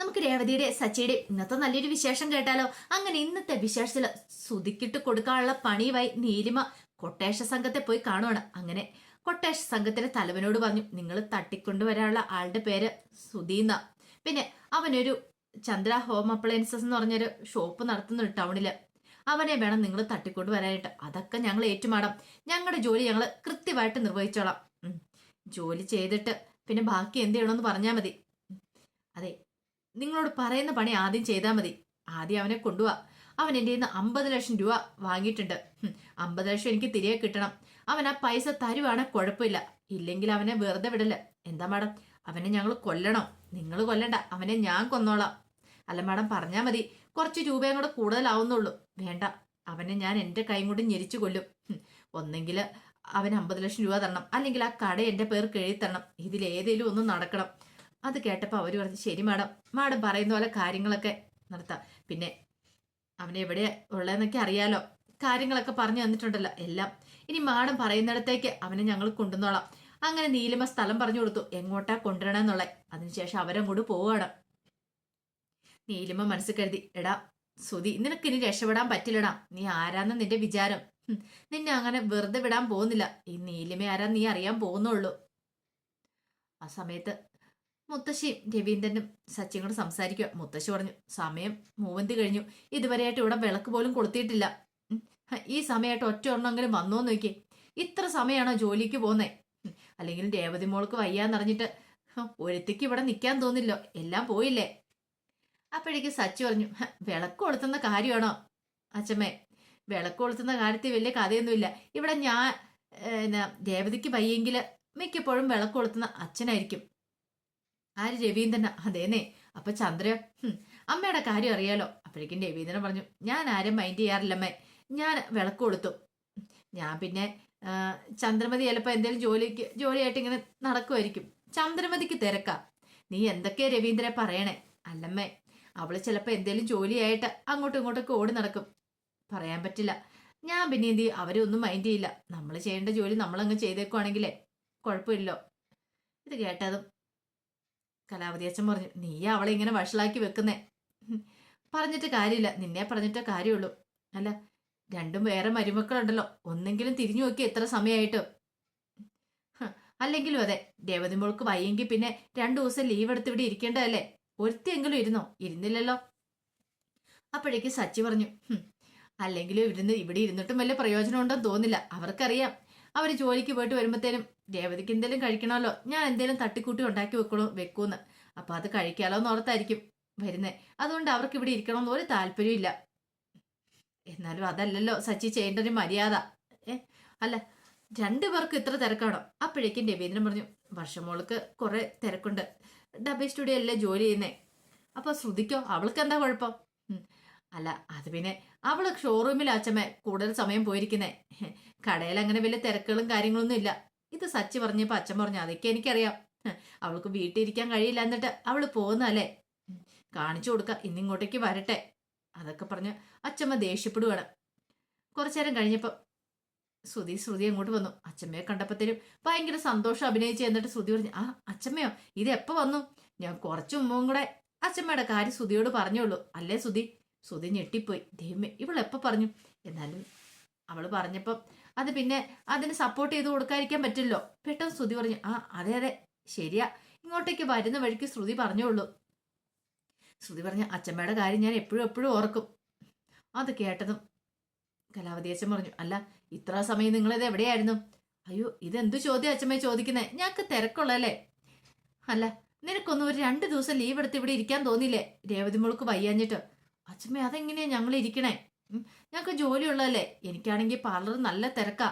നമുക്ക് രേവതിയുടെ സച്ചിയുടെ ഇന്നത്തെ നല്ലൊരു വിശേഷം കേട്ടാലോ? അങ്ങനെ ഇന്നത്തെ വിശേഷത്തിൽ സുതിക്കിട്ട് കൊടുക്കാനുള്ള പണിയുമായി നീലിമ കൊട്ടേഷ സംഘത്തെ പോയി കാണുവാണ്. അങ്ങനെ കൊട്ടേഷ സംഘത്തിന്റെ തലവനോട് പറഞ്ഞു നിങ്ങൾ തട്ടിക്കൊണ്ടുവരാനുള്ള ആളുടെ പേര് സുധീന്ന. പിന്നെ അവനൊരു ചന്ദ്ര ഹോം അപ്ലയൻസസ് എന്ന് പറഞ്ഞൊരു ഷോപ്പ് നടത്തുന്നു ടൗണിൽ. അവനെ വേണം നിങ്ങൾ തട്ടിക്കൊണ്ട് വരാനായിട്ട് അതൊക്കെ ഞങ്ങൾ ഏറ്റുമാടാം. ഞങ്ങളുടെ ജോലി ഞങ്ങൾ കൃത്യമായിട്ട് നിർവഹിച്ചോളാം. ജോലി ചെയ്തിട്ട് പിന്നെ ബാക്കി എന്ത് ചെയ്യണമെന്ന് പറഞ്ഞാൽ മതി. അതെ നിങ്ങളോട് പറയുന്ന പണി ആദ്യം ചെയ്താൽ മതി. ആദ്യം അവനെ കൊണ്ടുപോവാ അവൻ എന്റെ നിന്ന് അമ്പത് ലക്ഷം രൂപ വാങ്ങിയിട്ടുണ്ട്. അമ്പത് ലക്ഷം എനിക്ക് തിരികെ കിട്ടണം. അവൻ ആ പൈസ തരുവാണെ കുഴപ്പമില്ല. ഇല്ലെങ്കിൽ അവനെ വെറുതെ വിടല്ല? എന്താ മാഡം? അവനെ ഞങ്ങൾ കൊല്ലണം. നിങ്ങൾ കൊല്ലണ്ട. അവനെ ഞാൻ കൊന്നോളാം. അല്ല മാഡം പറഞ്ഞാൽ മതി. കുറച്ച് രൂപയും കൂടെ കൂടുതലാവുന്നുള്ളൂ. വേണ്ട. അവനെ ഞാൻ എന്റെ കൈ കൊണ്ട് ഞെരിച്ചു കൊല്ലും. ഒന്നെങ്കിൽ അവൻ അമ്പത് ലക്ഷം രൂപ തരണം. അല്ലെങ്കിൽ ആ കട എന്റെ പേർക്ക് എഴുതി തരണം. ഇതിലേതേലും ഒന്നും നടക്കണം. അത് കേട്ടപ്പോൾ അവർ പറഞ്ഞു ശരി മാഡം. മാഡം പറയുന്ന പോലെ കാര്യങ്ങളൊക്കെ നടത്താം. പിന്നെ അവനെ എവിടെ ഉള്ളതെന്നൊക്കെ അറിയാലോ. കാര്യങ്ങളൊക്കെ പറഞ്ഞു തന്നിട്ടുണ്ടല്ലോ എല്ലാം. ഇനി മാഡം പറയുന്നിടത്തേക്ക് അവനെ ഞങ്ങൾ കൊണ്ടുവന്നോളാം. അങ്ങനെ നീലിമ സ്ഥലം പറഞ്ഞു കൊടുത്തു. എങ്ങോട്ടാ കൊണ്ടുവരണമെന്നുള്ള അതിനുശേഷം അവരങ്ങോട്ട് പോവുകയാണ്. നീലിമ മനസ്സിൽ കരുതി എടാ സുതി നിനക്ക് ഇനി രക്ഷപ്പെടാൻ പറ്റില്ലടാ. നീ ആരാന്ന് നിന്റെ വിചാരം. നിന്നെ അങ്ങനെ വെറുതെ വിടാൻ പോകുന്നില്ല. ഈ നീലിമ ആരാ നീ അറിയാൻ പോകുന്നുള്ളൂ. ആ സമയത്ത് മുത്തശ്ശിയും രവീന്ദ്രനും സച്ചിയും കൂടെ സംസാരിക്കുക. മുത്തശ്ശി പറഞ്ഞു സമയം മൂവന്തി കഴിഞ്ഞു. ഇതുവരെയായിട്ട് ഇവിടെ വിളക്ക് പോലും കൊളുത്തിയിട്ടില്ല ഈ സമയമായിട്ട് ഒറ്റ ഒരെണ്ണമെങ്കിലും വന്നോ നോക്കി ഇത്ര സമയമാണോ ജോലിക്ക് പോകുന്നത് അല്ലെങ്കിൽ രേവതി മോൾക്ക് വയ്യാന്നറിഞ്ഞിട്ട് ഒരുത്തിക്ക് ഇവിടെ നിൽക്കാൻ തോന്നില്ലോ. എല്ലാം പോയില്ലേ? അപ്പോഴേക്ക് സച്ചി പറഞ്ഞു "ഹ, വിളക്ക് കൊളുത്തുന്ന കാര്യമാണോ? അച്ഛമ്മേ വിളക്ക് കൊളുത്തുന്ന കാര്യത്തിൽ വലിയ കഥയൊന്നുമില്ല. ഇവിടെ ഞാൻ എന്നാ, വയ്യെങ്കിൽ മിക്കപ്പോഴും വിളക്ക് കൊളുത്തുന്ന അച്ഛനായിരിക്കും. ആര് രവീന്ദ്രൻ അതേനെ അപ്പൊ ചന്ദ്ര അമ്മയുടെ കാര്യം അറിയാലോ. അപ്പോഴേക്കും രവീന്ദ്രൻ പറഞ്ഞു ഞാൻ ആരും മൈൻഡ് ചെയ്യാറില്ലമ്മേ. ഞാൻ വിളക്ക് കൊളുത്തും. ഞാൻ പിന്നെ ചന്ദ്രമതി ചിലപ്പോൾ എന്തെങ്കിലും ജോലിക്ക് ജോലിയായിട്ട് ഇങ്ങനെ നടക്കുമായിരിക്കും ചന്ദ്രമതിക്ക് തിരക്കാ. നീ എന്തൊക്കെ രവീന്ദ്രനെ പറയണേ? അല്ലമ്മേ അവൾ ചിലപ്പോൾ എന്തേലും ജോലിയായിട്ട് അങ്ങോട്ടും ഇങ്ങോട്ടൊക്കെ ഓടി നടക്കും. പറയാൻ പറ്റില്ല. ഞാൻ പിന്നെ എന്ത് അവരെ ഒന്നും മൈൻഡ് ചെയ്യില്ല. നമ്മൾ ചെയ്യേണ്ട ജോലി നമ്മളങ്ങ് ചെയ്തേക്കുവാണെങ്കിലേ കുഴപ്പമില്ലോ ഇത് കേട്ടതും കലാവതി അച്ഛൻ പറഞ്ഞു നീ അവളെ ഇങ്ങനെ വഷളാക്കി വെക്കുന്നേ. പറഞ്ഞിട്ട് കാര്യമില്ല നിന്നെ പറഞ്ഞിട്ടേ കാര്യമുള്ളൂ. അല്ല രണ്ടും വേറെ മരുമക്കളുണ്ടല്ലോ ഒന്നെങ്കിലും തിരിഞ്ഞു നോക്കി എത്ര സമയമായിട്ട് അല്ലെങ്കിലും അതെ ദേവതി മോൾക്ക് വയ്യെങ്കിൽ പിന്നെ രണ്ടു ദിവസം ലീവ് എടുത്ത് ഇവിടെ ഇരിക്കേണ്ടതല്ലേ? ഒരുത്തിയെങ്കിലും ഇരുന്നോ? ഇരുന്നില്ലല്ലോ. അപ്പോഴേക്ക് സച്ചി പറഞ്ഞു "ഹും, അല്ലെങ്കിലും ഇരുന്ന് ഇവിടെ ഇരുന്നിട്ടും വലിയ പ്രയോജനം ഉണ്ടെന്ന് തോന്നില്ല അവർക്കറിയാം. അവർ ജോലിക്ക് പോയിട്ട് വരുമ്പോഴത്തേനും രേവതിക്ക് എന്തെങ്കിലും കഴിക്കണമല്ലോ ഞാൻ എന്തെങ്കിലും തട്ടിക്കൂട്ടി ഉണ്ടാക്കി വെക്കണോ വെക്കൂന്ന്. അപ്പൊ അത് കഴിക്കാലോ എന്ന് ഓർത്തായിരിക്കും വരുന്നേ. അതുകൊണ്ട് അവർക്ക് ഇവിടെ ഇരിക്കണമെന്ന് ഒരു താല്പര്യമില്ല എന്നാലും അതല്ലല്ലോ സച്ചി ചെയ്യേണ്ട ഒരു മര്യാദ. ഏ അല്ല രണ്ടു പേർക്ക് ഇത്ര തിരക്കാണോ? അപ്പോഴേക്കും രവീന്ദ്രൻ പറഞ്ഞു വർഷമോൾക്ക് കുറെ തിരക്കുണ്ട്. ഡബി സ്റ്റുഡിയോ അല്ലേ ജോലി ചെയ്യുന്നേ. അപ്പൊ ശ്രുതിക്കോ അവൾക്ക് എന്താ കുഴപ്പം. അല്ല അത് പിന്നെ അവൾ ഷോറൂമിൽ അച്ഛമ്മ കൂടുതൽ സമയം പോയിരിക്കുന്നേ. കടയിൽ അങ്ങനെ വലിയ തിരക്കുകളും കാര്യങ്ങളൊന്നും ഇല്ല. ഇത് സച്ചി പറഞ്ഞപ്പോ അച്ഛൻ പറഞ്ഞു അതൊക്കെ എനിക്കറിയാം. അവൾക്ക് വീട്ടിൽ ഇരിക്കാൻ കഴിയില്ല എന്നിട്ട് അവൾ പോകുന്നല്ലേ. കാണിച്ചു കൊടുക്ക ഇന്നിങ്ങോട്ടേക്ക് വരട്ടെ. അതൊക്കെ പറഞ്ഞ് അച്ഛമ്മ ദേഷ്യപ്പെടുവാണ്. കുറച്ചു നേരം കഴിഞ്ഞപ്പോ ശ്രുതി ശ്രുതി അങ്ങോട്ട് വന്നു. അച്ഛമ്മയെ കണ്ടപ്പോഴത്തേനും ഭയങ്കര സന്തോഷം അഭിനയിച്ച് എന്നിട്ട് ശ്രുതി പറഞ്ഞു ആ അച്ഛമ്മയോ ഇത് എപ്പോ വന്നു? ഞാൻ കുറച്ചു മുമ്പും കൂടെ അച്ഛമ്മയുടെ കാര്യം ശ്രുതിയോട് പറഞ്ഞോളൂ അല്ലേ ശ്രുതി? ശ്രുതി ഞെട്ടിപ്പോയി. ദൈവമേ ഇവൾ എപ്പോ പറഞ്ഞു? എന്നാലും അവൾ പറഞ്ഞപ്പം അത് പിന്നെ അതിന് സപ്പോർട്ട് ചെയ്ത് കൊടുക്കാതിരിക്കാൻ പറ്റില്ലോ പെട്ടെന്ന് ശ്രുതി പറഞ്ഞു ആ അതെ അതെ ശരിയാ. ഇങ്ങോട്ടേക്ക് വരുന്ന വഴിക്ക് ശ്രുതി പറഞ്ഞോളൂ. ശ്രുതി പറഞ്ഞ അച്ഛമ്മയുടെ കാര്യം ഞാൻ എപ്പോഴും എപ്പോഴും ഓർക്കും. അത് കേട്ടതും കലാവതി അച്ഛൻ പറഞ്ഞു അല്ല ഇത്ര സമയം നിങ്ങളിത് എവിടെയായിരുന്നു? അയ്യോ ഇതെന്തു ചോദ്യം അച്ഛമ്മയെ ചോദിക്കുന്നത് ഞങ്ങൾക്ക് തിരക്കുള്ളല്ലേ അല്ല നിനക്കൊന്നും ഒരു രണ്ട് ദിവസം ലീവ് എടുത്ത് ഇവിടെ ഇരിക്കാൻ തോന്നിയില്ലേ? രേവതി മുളക്ക് വയ്യാഞ്ഞിട്ട്. അച്ഛമ്മ അതെങ്ങനെയാ ഞങ്ങൾ ഇരിക്കണേ? ഞങ്ങൾക്ക് ജോലിയുള്ളതല്ലേ? എനിക്കാണെങ്കിൽ പാർലർ നല്ല തിരക്കാ.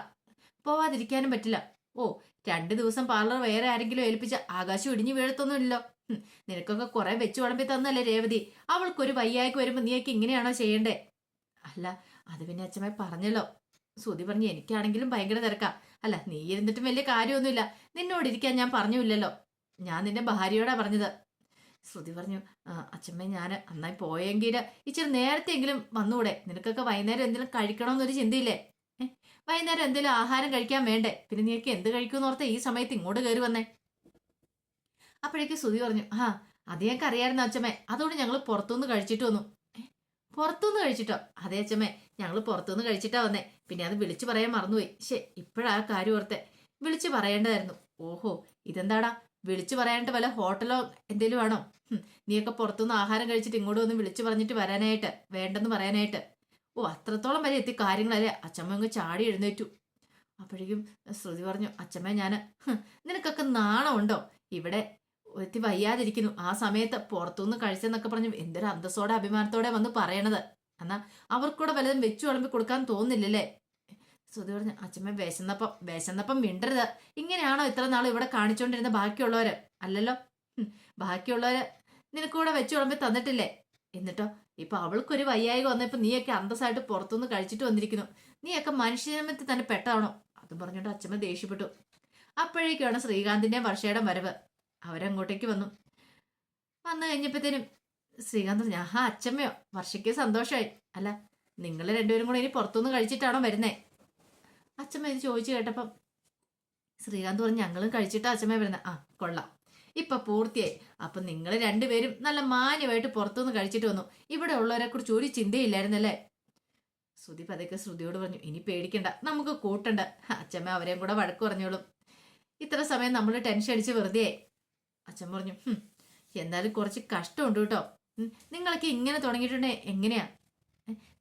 പോവാതിരിക്കാനും പറ്റില്ല. ഓ രണ്ട് ദിവസം പാർലർ വേറെ ആരെങ്കിലും ഏൽപ്പിച്ച ആകാശം ഇടിഞ്ഞു വീഴത്തൊന്നുമില്ലല്ലോ. നിനക്കൊക്കെ കുറെ വെച്ച് വിളമ്പി തന്നല്ലേ രേവതി? അവൾക്കൊരു വയ്യായ്ക്ക് വരുമ്പോൾ നീയൊക്കെ ഇങ്ങനെയാണോ ചെയ്യണ്ടേ? അല്ല അത് പിന്നെ അച്ഛമ്മ പറഞ്ഞല്ലോ. സുതി പറഞ്ഞു എനിക്കാണെങ്കിലും ഭയങ്കര തിരക്കാ. അല്ല നീ ഇരുന്നിട്ടും വലിയ കാര്യമൊന്നുമില്ല. നിന്നോട് ഇരിക്കാൻ ഞാൻ പറഞ്ഞില്ലല്ലോ. ഞാൻ നിന്റെ ഭാര്യയോടാ പറഞ്ഞത്. ശ്രുതി പറഞ്ഞു "ആ, അച്ഛമ്മ ഞാൻ അന്നായി പോയെങ്കിൽ ഇച്ചിരി നേരത്തെ എങ്കിലും വന്നൂടെ? നിനക്കൊക്കെ വൈകുന്നേരം എന്തെങ്കിലും കഴിക്കണമെന്നൊരു ചിന്തയില്ലേ? വൈകുന്നേരം എന്തെങ്കിലും ആഹാരം കഴിക്കാൻ വേണ്ടേ? പിന്നെ നീയൊക്കെ എന്ത് കഴിക്കുമെന്ന് ഓർത്ത് ഈ സമയത്ത് ഇങ്ങോട്ട് കയറി വന്നേ. അപ്പോഴേക്ക് ശ്രുതി പറഞ്ഞു ആ അത് ഞങ്ങൾക്ക് അറിയായിരുന്നു അച്ഛമ്മേ അതുകൊണ്ട് ഞങ്ങൾ പുറത്തുനിന്ന് കഴിച്ചിട്ട് വന്നു. "ഏ, പുറത്തുനിന്ന് കഴിച്ചിട്ടോ? അതെ അച്ഛമ്മേ ഞങ്ങൾ പുറത്തുനിന്ന് കഴിച്ചിട്ടാ വന്നേ. പിന്നെ അത് വിളിച്ചു പറയാൻ മറന്നുപോയി. ശേ ഇപ്പോഴാ കാര്യം ഓർത്തെ. വിളിച്ചു പറയേണ്ടതായിരുന്നു. ഓഹോ ഇതെന്താടാ? വിളിച്ചു പറയാനായിട്ട് വല്ല ഹോട്ടലോ എന്തേലും ആണോ നീയൊക്കെ പുറത്തുനിന്ന് ആഹാരം കഴിച്ചിട്ട് ഇങ്ങോട്ട് വന്ന് വിളിച്ചു പറഞ്ഞിട്ട് വരാനായിട്ട് വേണ്ടെന്ന് പറയാനായിട്ട്. ഓ അത്രത്തോളം വരെ എത്തി കാര്യങ്ങളല്ലേ? അച്ഛമ്മ അങ്ങ് ചാടി എഴുന്നേറ്റു. അപ്പോഴേക്കും ശ്രുതി പറഞ്ഞു അച്ഛമ്മ ഞാൻ നിനക്കൊക്കെ നാണമുണ്ടോ? ഇവിടെ എത്തി വയ്യാതിരിക്കുന്നു. ആ സമയത്ത് പുറത്തുനിന്ന് കഴിച്ചെന്നൊക്കെ പറഞ്ഞു എന്തൊരു അന്തസ്സോടെ അഭിമാനത്തോടെ വന്ന് പറയണത്. എന്നാ അവർക്കൂടെ വല്ലതും വെച്ചു വിളമ്പി കൊടുക്കാൻ തോന്നില്ലല്ലേ? ശ്രുതി പറഞ്ഞു അച്ഛമ്മ വിശന്നപ്പം വിശന്നപ്പം മിണ്ടരുത്. ഇങ്ങനെയാണോ ഇത്ര നാൾ ഇവിടെ കാണിച്ചുകൊണ്ടിരുന്ന ബാക്കിയുള്ളവര്? അല്ലല്ലോ? ബാക്കിയുള്ളവർ നിനക്കൂടെ വെച്ചു വിളമ്പി തന്നിട്ടില്ലേ? എന്നിട്ടോ ഇപ്പൊ അവൾക്കൊരു വയ്യായിക വന്നപ്പോ നീയൊക്കെ അന്തസ്സായിട്ട് പുറത്തുനിന്ന് കഴിച്ചിട്ട് വന്നിരിക്കുന്നു. നീയൊക്കെ മനുഷ്യജന്മത്തിൽ തന്നെ പെട്ടാണോ അതും പറഞ്ഞുകൊണ്ട് അച്ഛമ്മ ദേഷ്യപ്പെട്ടു. അപ്പോഴേക്കാണ് ശ്രീകാന്തിന്റെ വർഷയുടെ വരവ്. അവരങ്ങോട്ടേക്ക് വന്നു. വന്നു കഴിഞ്ഞപ്പോഴത്തേനും ശ്രീകാന്ത് പറഞ്ഞു ആഹാ അച്ഛമ്മയോ? വർഷയ്ക്ക് സന്തോഷമായി അല്ല നിങ്ങൾ രണ്ടുപേരും കൂടെ ഇനി പുറത്തുനിന്ന് കഴിച്ചിട്ടാണോ വരുന്നേ? അച്ഛമ്മ ഇത് ചോദിച്ചു കേട്ടപ്പം ശ്രീകാന്ത് പറഞ്ഞു ഞങ്ങളും കഴിച്ചിട്ട് അച്ഛമ്മ വരുന്നത് ആ കൊള്ളാം. ഇപ്പൊ പൂർത്തിയായി. അപ്പൊ നിങ്ങൾ രണ്ടുപേരും നല്ല മാന്യമായിട്ട് പുറത്തുനിന്ന് കഴിച്ചിട്ട് വന്നു. ഇവിടെ ഉള്ളവരെ കുറിച്ച് ഒരു ചിന്തയില്ലായിരുന്നല്ലേ? ശ്രുതി പതുക്കെ ശ്രുതിയോട് പറഞ്ഞു ഇനി പേടിക്കണ്ട. നമുക്ക് കൂട്ടണ്ട. അച്ഛമ്മ അവരെയും കൂടെ വഴക്ക് പറഞ്ഞോളും. ഇത്ര സമയം നമ്മൾ ടെൻഷൻ അടിച്ച് വെറുതെ അച്ഛൻ പറഞ്ഞു "ഹും, എന്നാലും കുറച്ച് കഷ്ടമുണ്ട് കേട്ടോ. നിങ്ങളൊക്കെ ഇങ്ങനെ തുടങ്ങിയിട്ടുണ്ടെ എങ്ങനെയാ?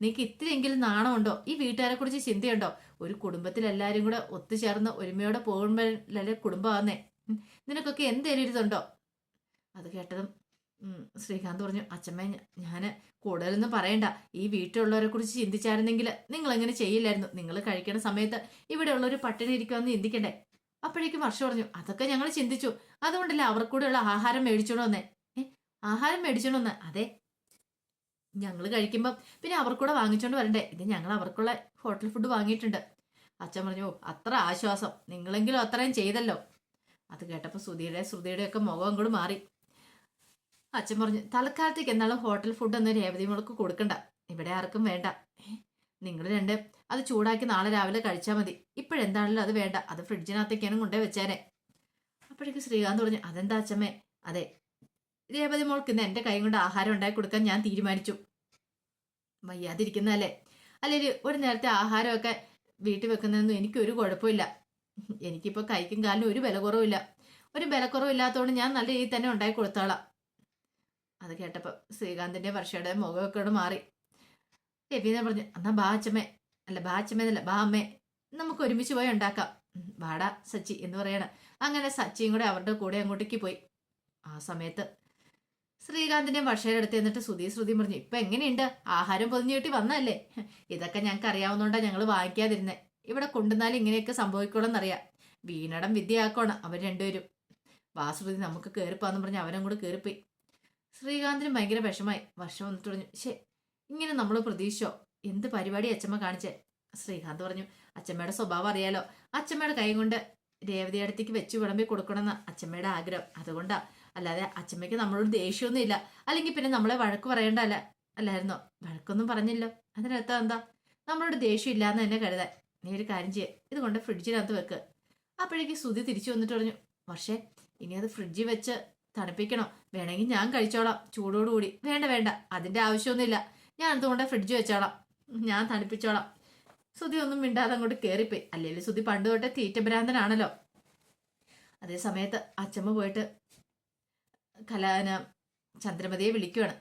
നിനക്ക് ഇത്രയെങ്കിലും നാണമുണ്ടോ? ഈ വീട്ടുകാരെ കുറിച്ച് ചിന്തയുണ്ടോ? ഒരു കുടുംബത്തിൽ എല്ലാവരും കൂടെ ഒത്തുചേർന്ന് ഒരുമയോടെ പോകുമ്പോഴല്ലേ കുടുംബമാകുന്നേ നിനക്കൊക്കെ എന്തേലും ഇതുണ്ടോ? അത് കേട്ടതും ശ്രീകാന്ത് പറഞ്ഞു അച്ഛമ്മ ഞാൻ കൂടുതലൊന്നും പറയണ്ട. ഈ വീട്ടിലുള്ളവരെ കുറിച്ച് ചിന്തിച്ചായിരുന്നെങ്കിൽ നിങ്ങൾ എങ്ങനെ ചെയ്യില്ലായിരുന്നു? നിങ്ങൾ കഴിക്കുന്ന സമയത്ത് ഇവിടെ ഉള്ളൊരു പട്ടിണി ഇരിക്കുമെന്ന് ചിന്തിക്കണ്ടേ? അപ്പോഴേക്കും വർഷം പറഞ്ഞു അതൊക്കെ ഞങ്ങൾ ചിന്തിച്ചു. അതുകൊണ്ടല്ലേ അവർക്കൂടെയുള്ള ആഹാരം മേടിച്ചോണ്ട് വന്നേ? ആഹാരം മേടിച്ചോണ്ട് അതെ ഞങ്ങൾ കഴിക്കുമ്പം പിന്നെ അവർക്കൂടെ വാങ്ങിച്ചോണ്ട് വരണ്ടേ. ഇത് ഞങ്ങൾ അവർക്കുള്ള ഹോട്ടൽ ഫുഡ് വാങ്ങിയിട്ടുണ്ട്. അച്ഛൻ പറഞ്ഞു അത്ര ആശ്വാസം. നിങ്ങളെങ്കിലും അത്രയും ചെയ്തല്ലോ. അത് കേട്ടപ്പോൾ സുധിയുടെ ശ്രുതിയുടെ ഒക്കെ മുഖം അങ്ങോട്ട് മാറി. അച്ഛൻ പറഞ്ഞു തൽക്കാലത്തേക്ക് എന്നാലും ഹോട്ടൽ ഫുഡ് ഒന്നും രേവതി മോൾക്ക് കൊടുക്കണ്ട. ഇവിടെ ആർക്കും വേണ്ട. നിങ്ങൾ രണ്ട് അത് ചൂടാക്കി നാളെ രാവിലെ കഴിച്ചാൽ മതി. ഇപ്പോഴെന്താണല്ലോ അത് വേണ്ട. അത് ഫ്രിഡ്ജിനകത്തേക്കാണ് കൊണ്ടേ വെച്ചേനെ. അപ്പോഴേക്ക് ശ്രീകാന്ത് പറഞ്ഞു അതെന്താ അച്ഛമ്മേ? അതെ രേവതി മോൾക്ക് ഇന്ന് എന്റെ കൈ കൊണ്ട് ആഹാരം ഉണ്ടാക്കി കൊടുക്കാൻ ഞാൻ തീരുമാനിച്ചു. വയ്യാതിരിക്കുന്നതല്ലേ? അല്ലെങ്കിൽ ഒരു നേരത്തെ ആഹാരമൊക്കെ വീട്ടിൽ വെക്കുന്നതൊന്നും എനിക്കൊരു കുഴപ്പമില്ല. എനിക്കിപ്പോൾ കൈക്കും കാലിനും ഒരു വില കുറവില്ല ഒരു ബലക്കുറവില്ലാത്തതുകൊണ്ട് ഞാൻ നല്ല രീതിയിൽ തന്നെ ഉണ്ടാക്കി കൊടുത്തോളാം. അത് കേട്ടപ്പോൾ ശ്രീകാന്തിന്റെ വർഷയുടെ മുഖമൊക്കെ മാറി. രവീന്ദ്രൻ പറഞ്ഞു എന്നാ ബാ അച്ഛമ്മേ. അല്ല ബാ അച്ഛമ്മേ എന്നല്ല ബാ അമ്മേ. നമുക്ക് ഒരുമിച്ച് പോയി ഉണ്ടാക്കാം. വാടാ സച്ചി എന്ന് പറയണ. അങ്ങനെ സച്ചിയും കൂടെ അവരുടെ കൂടെ അങ്ങോട്ടേക്ക് പോയി. ആ സമയത്ത് ശ്രീകാന്തിന്റെ അടുത്ത് എന്നിട്ട് ശ്രുതി ശ്രുതി പറഞ്ഞു ഇപ്പൊ എങ്ങനെയുണ്ട്? ആഹാരം പൊതിഞ്ഞു കിട്ടി വന്നല്ലേ ഇതൊക്കെ ഞങ്ങൾക്ക് അറിയാവുന്നതുകൊണ്ടാണ് ഞങ്ങൾ വാങ്ങിക്കാതിരുന്നെ. ഇവിടെ കൊണ്ടുവന്നാൽ ഇങ്ങനെയൊക്കെ സംഭവിക്കണമെന്നറിയാം വീണടം വിദ്യയാക്കണം അവർ രണ്ടുപേരും. വാസുപതി നമുക്ക് കയറിപ്പോന്ന് പറഞ്ഞ് അവനും കൂടെ കയറിപ്പോയി ശ്രീകാന്തിനും ഭയങ്കര വിഷമായി വർഷം വന്നു തുടങ്ങി ശേ ഇങ്ങനെ നമ്മൾ പ്രതീക്ഷിച്ചോ? എന്ത് പരിപാടി അച്ഛമ്മ കാണിച്ചേ? ശ്രീകാന്ത് പറഞ്ഞു അച്ഛമ്മയുടെ സ്വഭാവം അറിയാലോ. അച്ഛമ്മയുടെ കൈ കൊണ്ട് രേവതി അടുത്തേക്ക് വെച്ച് വിളമ്പി കൊടുക്കണമെന്ന് അച്ഛമ്മയുടെ ആഗ്രഹം. അതുകൊണ്ടാ അല്ലാതെ അച്ഛമ്മയ്ക്ക് നമ്മളോട് ദേഷ്യമൊന്നും ഇല്ല അല്ലെങ്കിൽ പിന്നെ നമ്മളെ വഴക്ക് പറയേണ്ടല്ല അല്ലായിരുന്നോ? വഴക്കൊന്നും പറഞ്ഞില്ലോ അതിനകത്ത് എന്താ? നമ്മളോട് ദേഷ്യം ഇല്ലാന്ന് തന്നെ കരുതാൻ. നീ ഒരു കാര്യം ചെയ്യേ. ഇത് കൊണ്ട് ഫ്രിഡ്ജിനകത്ത് വെക്ക്. അപ്പോഴേക്ക് സുതി തിരിച്ചു വന്നിട്ട് പറഞ്ഞു പക്ഷേ ഇനി അത് ഫ്രിഡ്ജിൽ വെച്ച് തണുപ്പിക്കണോ? വേണമെങ്കിൽ ഞാൻ കഴിച്ചോളാം. ചൂടോടുകൂടി. വേണ്ട വേണ്ട. അതിന്റെ ആവശ്യമൊന്നുമില്ല. ഞാൻ അതുകൊണ്ട് ഫ്രിഡ്ജ് വെച്ചോളാം. ഞാൻ തണുപ്പിച്ചോളാം. സുതി ഒന്നും മിണ്ടാതെ അങ്ങോട്ട് കയറിപ്പോയി അല്ലെങ്കിൽ സുതി പണ്ട് തൊട്ടേ തീറ്റഭ്രാന്തനാണല്ലോ. അതേ സമയത്ത് അച്ചമ്മ പോയിട്ട് കലാന ചന്ദ്രമതിയെ വിളിക്കുവാണ്.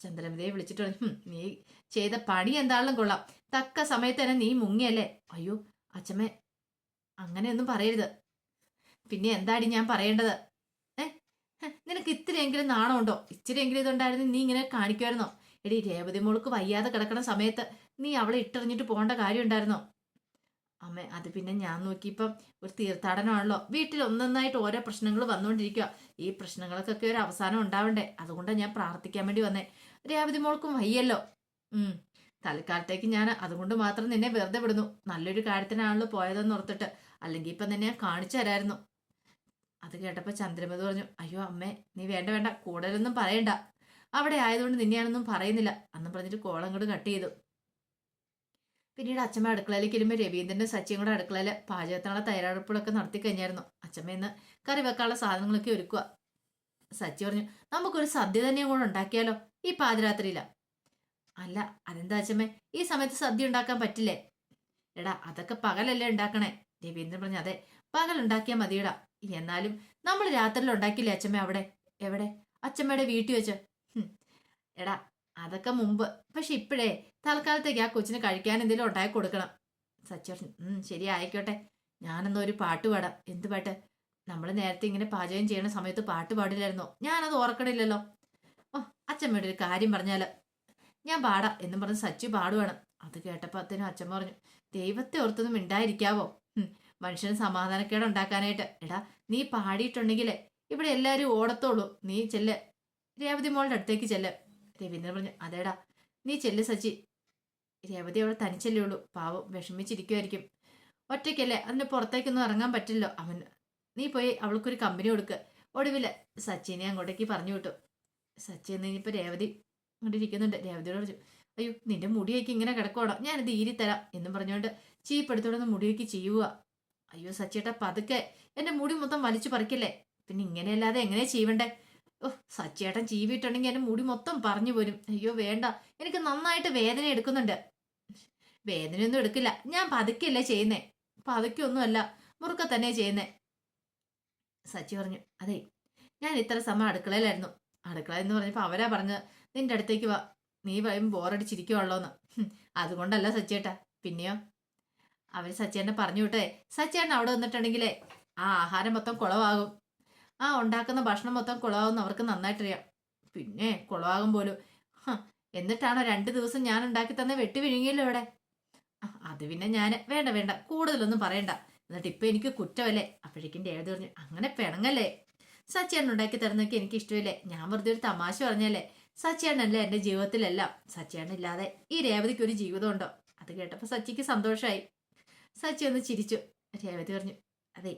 ചന്ദ്രമതിയെ വിളിച്ചിട്ട് നീ ചെയ്ത പണി എന്താണെങ്കിലും കൊള്ളാം. തക്ക സമയത്ത് തന്നെ നീ മുങ്ങിയല്ലേ? അയ്യോ അച്ഛമ്മേ അങ്ങനെയൊന്നും പറയരുത്. പിന്നെ എന്താടി ഞാൻ പറയേണ്ടത്? ഏ? നിനക്ക് ഇത്തിരിയെങ്കിലും നാണമുണ്ടോ? ഇച്ചിരിയെങ്കിലും ഇതുണ്ടായിരുന്നു നീ ഇങ്ങനെ കാണിക്കുമായിരുന്നോ? എടി രേവതി മോൾക്ക് വയ്യാതെ കിടക്കണ സമയത്ത് നീ അവളെ ഇട്ടെറിഞ്ഞിട്ട് പോകേണ്ട കാര്യം ഉണ്ടായിരുന്നോ അമ്മ അത് പിന്നെ ഞാൻ നോക്കി. നോക്കിയപ്പം ഒരു തീർത്ഥാടനമാണല്ലോ. വീട്ടിൽ ഒന്നൊന്നായിട്ട് ഓരോ പ്രശ്നങ്ങൾ വന്നുകൊണ്ടിരിക്കുക ഈ പ്രശ്നങ്ങൾക്കൊക്കെ ഒരു അവസാനം ഉണ്ടാവണ്ടേ? അതുകൊണ്ടാണ് ഞാൻ പ്രാർത്ഥിക്കാൻ വേണ്ടി വന്നേ. രേവതി മോൾക്കും വയ്യല്ലോ. ഉം. തൽക്കാലത്തേക്ക് ഞാൻ അതുകൊണ്ട് മാത്രം നിന്നെ വെറുതെ വിടുന്നു. നല്ലൊരു കാര്യത്തിനാണല്ലോ പോയതെന്ന് ഓർത്തിട്ട്. അല്ലെങ്കിൽ ഇപ്പം നിന്നെ കാണിച്ചു തരായിരുന്നു. അത് കേട്ടപ്പോൾ ചന്ദ്രമതി പറഞ്ഞു അയ്യോ അമ്മേ നീ വേണ്ട വേണ്ട. കൂടുതലൊന്നും പറയണ്ട. അവിടെ ആയതുകൊണ്ട് നിന്നെയാണൊന്നും പറയുന്നില്ല. അന്നും പറഞ്ഞിട്ട് കോളം കൂടെ കട്ട് ചെയ്തു. പിന്നീട് അച്ഛമ്മ അടുക്കളയിലേക്ക് ഇരുമ്പോൾ രവീന്ദ്രന്റെ സച്ചിയും കൂടെ അടുക്കളയിൽ പാചകത്തിനുള്ള തയ്യാറെടുപ്പുകളൊക്കെ നടത്തി കഴിഞ്ഞായിരുന്നു. അച്ഛമ്മ ഇന്ന് കറി വെക്കാനുള്ള സാധനങ്ങളൊക്കെ ഒരുക്കുക സച്ചി പറഞ്ഞു നമുക്കൊരു സദ്യ തന്നെയും കൂടെ ഉണ്ടാക്കിയാലോ? ഈ പാതിരാത്രിയില. അല്ല അതെന്താ അച്ഛമ്മേ? ഈ സമയത്ത് സദ്യ ഉണ്ടാക്കാൻ പറ്റില്ലേ? എടാ അതൊക്കെ പകലല്ലേ ഉണ്ടാക്കണേ. രവീന്ദ്രൻ പറഞ്ഞു അതെ പകൽ ഉണ്ടാക്കിയാൽ മതിയടാ. എന്നാലും നമ്മൾ രാത്രിയിൽ ഉണ്ടാക്കില്ലേ അച്ഛമ്മ അവിടെ? എവിടെ? അച്ഛമ്മയുടെ വീട്ടിൽ വെച്ച്. എടാ അതൊക്കെ മുമ്പ്. പക്ഷെ ഇപ്പോഴേ തൽക്കാലത്തേക്ക് ആ കൊച്ചിന് കഴിക്കാൻ എന്തെങ്കിലും ഉണ്ടാക്കി കൊടുക്കണം. സച്ചി പറഞ്ഞു ശരി ആയിക്കോട്ടെ. ഞാനെന്നാ ഒരു പാട്ട് പാടാം. എന്ത് പാട്ട്? നമ്മൾ നേരത്തെ ഇങ്ങനെ പാചകം ചെയ്യുന്ന സമയത്ത് പാട്ട് പാടില്ലായിരുന്നോ? ഞാനത് ഓർക്കണില്ലല്ലോ. ഓ അച്ഛമ്മയുടെ ഒരു കാര്യം പറഞ്ഞാൽ ഞാൻ പാടാം എന്നും പറഞ്ഞ് സച്ചു പാടുവാണ്. അത് കേട്ടപ്പോൾ അച്ഛൻ പറഞ്ഞു ദൈവത്തെ ഓർത്തൊന്നും ഉണ്ടായിരിക്കാവോ മനുഷ്യന് സമാധാനക്കേട് ഉണ്ടാക്കാനായിട്ട്. എടാ നീ പാടിയിട്ടുണ്ടെങ്കിലേ ഇവിടെ എല്ലാവരും ഓടത്തോളൂ. നീ ചെല്ല്. രേവതി മോളുടെ അടുത്തേക്ക് ചെല്ല്. രവീന്ദ്രൻ പറഞ്ഞു അതേടാ നീ ചെല്ല് സച്ചി. രേവതി അവിടെ തനിച്ചല്ലേ ഉള്ളൂ. പാവം വിഷമിച്ചിരിക്കുമായിരിക്കും ഒറ്റയ്ക്കല്ലേ? അതിന് പുറത്തേക്കൊന്നും ഇറങ്ങാൻ പറ്റില്ലോ അവൻ നീ പോയി അവൾക്കൊരു കമ്പനി കൊടുക്ക്. ഒടുവിൽ സച്ചിനെ അങ്ങോട്ടേക്ക് പറഞ്ഞു വിട്ടു. സച്ചി എന്ന് ഇനിയിപ്പോൾ രേവതി അങ്ങോട്ട് ഇരിക്കുന്നുണ്ട്. രേവതിയോട് പറഞ്ഞു അയ്യോ നിന്റെ മുടിയൊക്കെ ഇങ്ങനെ കിടക്കുവാണോ ഞാനിത് ഈരിത്തരാം എന്നും പറഞ്ഞുകൊണ്ട് ചീപ്പ് എടുത്തോടൊന്ന് മുടിയൊക്കെ ചെയ്യുക അയ്യോ സച്ചിയേട്ടാ പതുക്കെ. എന്റെ മുടി മൊത്തം വലിച്ചു പറിക്കല്ലേ? പിന്നെ ഇങ്ങനെയല്ലാതെ എങ്ങനെ ചെയ്യണ്ടേ ഓ സച്ചിയേട്ടൻ ചീവിയിട്ടുണ്ടെങ്കിൽ എന്റെ മുടി മൊത്തം പറഞ്ഞു പോരും. അയ്യോ വേണ്ട. എനിക്ക് നന്നായിട്ട് വേദന എടുക്കുന്നുണ്ട്. വേദനയൊന്നും എടുക്കില്ല. ഞാൻ പതുക്കെയല്ലേ ചെയ്യുന്നേ? പതുക്കെയൊന്നുമല്ല. മുറുക്ക തന്നെ ചെയ്യുന്നേ. സച്ചി പറഞ്ഞു അതെ ഞാൻ ഇത്ര സമയം അടുക്കളയിലായിരുന്നു. അടുക്കള എന്ന് പറഞ്ഞപ്പോൾ അവരാ പറഞ്ഞത് നിന്റെ അടുത്തേക്ക് വാ. നീ പറയും ബോറടിച്ചിരിക്കുവള്ളോന്ന് അതുകൊണ്ടല്ല സച്ചേട്ടാ പിന്നെയോ? അവർ സച്ചേട്ടനെ പറഞ്ഞു വിട്ടേ. സച്ചേട്ടൻ അവിടെ വന്നിട്ടുണ്ടെങ്കിലേ ആ ആഹാരം മൊത്തം കുളവാകും. ആ ഉണ്ടാക്കുന്ന ഭക്ഷണം മൊത്തം കുളമാകും അവർക്ക് നന്നായിട്ടറിയാം. പിന്നെ കുളമാകും പോലും എന്നിട്ടാണോ രണ്ട് ദിവസം ഞാൻ ഉണ്ടാക്കി തന്നെ വെട്ടി വിഴുങ്ങിയല്ലോ ഇവിടെ? അത് പിന്നെ ഞാൻ വേണ്ട വേണ്ട കൂടുതലൊന്നും പറയണ്ട. എന്നിട്ട് ഇപ്പൊ എനിക്ക് കുറ്റമല്ലേ? അപ്പോഴേക്കും ഏത് പറഞ്ഞു അങ്ങനെ പിണങ്ങല്ലേ? സച്ചിയാണ് ഉണ്ടാക്കി തരുന്നതൊക്കെ എനിക്ക് ഇഷ്ടമില്ലേ? ഞാൻ വെറുതെ ഒരു തമാശ പറഞ്ഞല്ലേ? സച്ചിയാണല്ലേ എന്റെ ജീവിതത്തിലെല്ലാം? സച്ചിയാണില്ലാതെ ഈ രേവതിക്ക് ഒരു ജീവിതമുണ്ടോ? അത് കേട്ടപ്പോൾ സച്ചിക്ക് സന്തോഷമായി. സച്ചി ഒന്ന് ചിരിച്ചു. രേവതി പറഞ്ഞു അതെ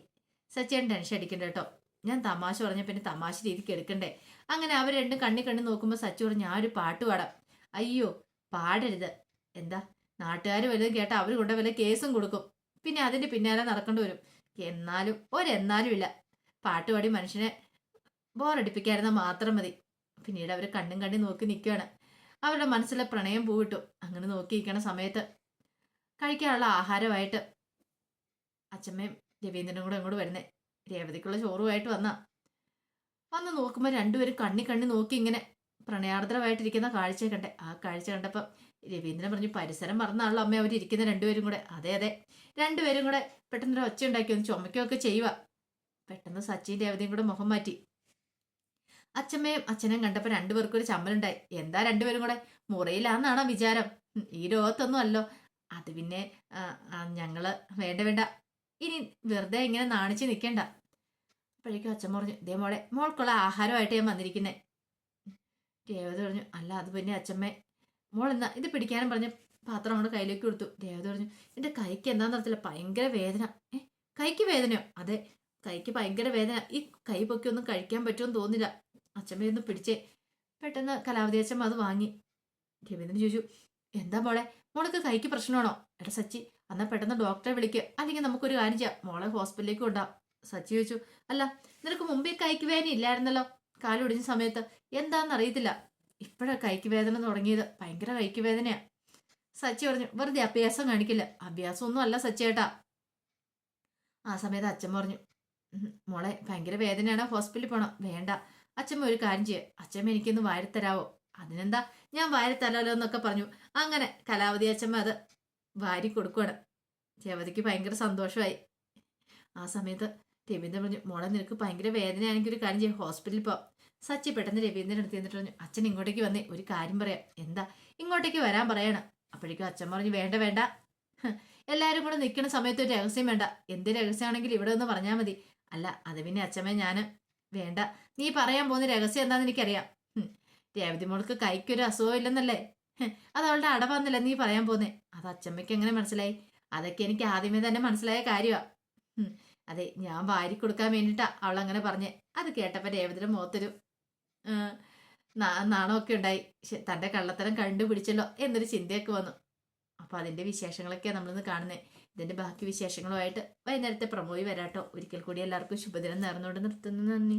സച്ചിയാണ് ടെൻഷൻ അടിക്കണ്ട കേട്ടോ. ഞാൻ തമാശ പറഞ്ഞ പിന്നെ തമാശ രീതിക്ക് എടുക്കണ്ടേ. അങ്ങനെ അവർ രണ്ടും കണ്ണി കണ്ണി നോക്കുമ്പോൾ സച്ചു പറഞ്ഞു ഞാൻ ഒരു പാട്ട് പാടാം. അയ്യോ പാടരുത്. എന്താ? നാട്ടുകാർ വലുതും കേട്ട അവർ കൊണ്ട് വല്ല കേസും കൊടുക്കും. പിന്നെ അതിന്റെ പിന്നാലെ നടക്കേണ്ടി വരും. എന്നാലും ഒരെന്നാലും ഇല്ല. പാട്ട് പാടി മനുഷ്യനെ ബോറടിപ്പിക്കായിരുന്ന മാത്രം മതി. പിന്നീട് അവർ കണ്ണും കണ്ണി നോക്കി നിൽക്കുകയാണ് അവരുടെ മനസ്സിലെ പ്രണയം പൂവിട്ടു. അങ്ങനെ നോക്കി നിൽക്കണ സമയത്ത് കഴിക്കാനുള്ള ആഹാരമായിട്ട് അച്ഛമ്മയും രവീന്ദ്രനും കൂടെ അങ്ങോട്ട് വരുന്നേ. രേവതിക്കുള്ള ചോറുമായിട്ട് വന്ന. വന്ന് നോക്കുമ്പോൾ രണ്ടുപേരും കണ്ണി കണ്ണി നോക്കി ഇങ്ങനെ പ്രണയാർദ്രമായിട്ടിരിക്കുന്ന കാഴ്ച കണ്ടേ. ആ കാഴ്ച കണ്ടപ്പോൾ രവീന്ദ്രൻ പറഞ്ഞു പരിസരം മറന്നാണല്ലോ അമ്മ അവർ ഇരിക്കുന്ന രണ്ടുപേരും കൂടെ. അതെ അതെ. രണ്ടുപേരും കൂടെ പെട്ടെന്നൊരു ഒച്ച ഉണ്ടാക്കി ഒന്ന് ചുമക്കുകയൊക്കെ ചെയ്യുക പെട്ടെന്ന് സച്ചിൻ രേവതിയും കൂടെ മുഖം മാറ്റി. അച്ഛമ്മയും അച്ഛനും കണ്ടപ്പോൾ രണ്ടുപേർക്കും ഒരു ചമ്മലുണ്ടായി. എന്താ രണ്ടുപേരും കൂടെ? മുറിയിലാന്നാണോ വിചാരം? ഈ ലോകത്തൊന്നും അല്ലോ. അത് പിന്നെ ഞങ്ങൾ വേണ്ട വേണ്ട. ഇനി വെറുതെ ഇങ്ങനെ നാണിച്ച് നിൽക്കണ്ട അപ്പോഴേക്കും അച്ഛൻ പറഞ്ഞു ദേ മോളെ മോൾക്കുള്ള ആഹാരമായിട്ട് ഞാൻ വന്നിരിക്കുന്നത് രേവതി പറഞ്ഞു അല്ല അത് പിന്നെ അച്ഛമ്മേ. മോൾ എന്നാ ഇത് പിടിക്കാനും പറഞ്ഞ് പാത്രം അങ്ങോട്ട് കയ്യിലേക്ക് കൊടുത്തു. രേവതി പറഞ്ഞു എന്റെ കൈക്ക് എന്താന്ന് അറിയത്തില്ല ഭയങ്കര വേദന. ഏ കൈക്ക് വേദനയോ? അതെ കൈക്ക് ഭയങ്കര വേദന. ഈ കൈ പൊക്കി ഒന്നും കഴിക്കാൻ പറ്റുമെന്ന് തോന്നില്ല അച്ഛമ്മയൊന്ന് പിടിച്ചേ. പെട്ടെന്ന് കലാവതി അച്ഛമ്മ അത് വാങ്ങി. രവീന്ദ്രൻ ചോദിച്ചു എന്താ മോളെ? മോൾക്ക് കൈക്ക് പ്രശ്നമാണോ? എടാ സച്ചി എന്നാ പെട്ടെന്ന് ഡോക്ടറെ വിളിക്കുക അല്ലെങ്കിൽ നമുക്കൊരു കാര്യം ചെയ്യാം. മോളെ ഹോസ്പിറ്റലിലേക്ക് കൊണ്ടാം സച്ചി ചോദിച്ചു അല്ല നിനക്ക് മുമ്പേ കൈക്ക് വേദന ഇല്ലായിരുന്നല്ലോ? കാലൊടിഞ്ഞ സമയത്ത്? എന്താന്ന് അറിയത്തില്ല. ഇപ്പോഴാണ് കൈക്ക് വേദന തുടങ്ങിയത്. ഭയങ്കര കൈക്ക് വേദനയാ. സച്ചി പറഞ്ഞു വെറുതെ അഭ്യാസം കാണിക്കില്ല. അഭ്യാസമൊന്നും അല്ല സച്ചിയേട്ടാ ആ സമയത്ത് അച്ഛൻ പറഞ്ഞു മോളെ ഭയങ്കര വേദനയാണ്. ഹോസ്പിറ്റലിൽ പോണം. വേണ്ട. അച്ഛമ്മ ഒരു കാര്യം ചെയ്യ. അച്ഛമ്മ എനിക്കൊന്ന് വാരിത്തരാവോ? അതിനെന്താ? ഞാൻ വാരിത്തരാലോ എന്നൊക്കെ പറഞ്ഞു. അങ്ങനെ കലാവതി അച്ഛമ്മ അത് വാരി കൊടുക്കുകയാണ് രേവതിക്ക് ഭയങ്കര സന്തോഷമായി. ആ സമയത്ത് രവീന്ദ്രൻ പറഞ്ഞു മോളെ നിനക്ക് ഭയങ്കര വേദനയാണെങ്കിൽ ഒരു കാര്യം ചെയ്യാം. ഹോസ്പിറ്റലിൽ പോ. സച്ചി പെട്ടെന്ന് രവീന്ദ്രൻ എടുത്ത് എന്നിട്ട് പറഞ്ഞു അച്ഛൻ ഇങ്ങോട്ടേക്ക് വന്നേ ഒരു കാര്യം പറയാം. എന്താ? ഇങ്ങോട്ടേക്ക് വരാൻ പറയണം. അപ്പോഴേക്കും അച്ഛൻ പറഞ്ഞു വേണ്ട വേണ്ട. എല്ലാവരും കൂടെ നിൽക്കുന്ന സമയത്ത് ഒരു രഹസ്യം വേണ്ട. എന്ത് രഹസ്യമാണെങ്കിൽ ഇവിടെ ഒന്ന് പറഞ്ഞാൽ മതി. അല്ല അത് പിന്നെ അച്ഛമ്മ ഞാൻ വേണ്ട. നീ പറയാൻ പോകുന്ന രഹസ്യം എന്താണെന്ന് എനിക്കറിയാം. രേവതി മോൾക്ക് കൈക്കൊരു അസുഖം ഇല്ലെന്നല്ലേ? അത് അവളുടെ അടവാന്നല്ലേ നീ പറയാൻ പോന്നെ? അത് അച്ചമ്മയ്ക്ക് എങ്ങനെ മനസ്സിലായി? അതൊക്കെ എനിക്ക് ആദ്യമേ തന്നെ മനസ്സിലായ കാര്യമാണ് അതെ ഞാൻ വാരി കൊടുക്കാൻ വേണ്ടിയിട്ടാ അവൾ അങ്ങനെ പറഞ്ഞേ. അത് കേട്ടപ്പോൾ രേവതിയുടെ മുഖത്തൊരു നാണമൊക്കെ ഉണ്ടായി. തന്റെ കള്ളത്തരം കണ്ടുപിടിച്ചല്ലോ എന്നൊരു ചിന്തയൊക്കെ വന്നു. അപ്പൊ അതിന്റെ വിശേഷങ്ങളൊക്കെ നമ്മളിന്ന് കാണുന്നത് ഇതിന്റെ ബാക്കി വിശേഷങ്ങളുമായിട്ട് വൈകുന്നേരത്തെ പ്രമോയി വരാട്ടോ. ഒരിക്കൽ കൂടി എല്ലാവർക്കും ശുഭദിനം നേർന്നുകൊണ്ട് നിർത്തുന്നു. നന്ദി.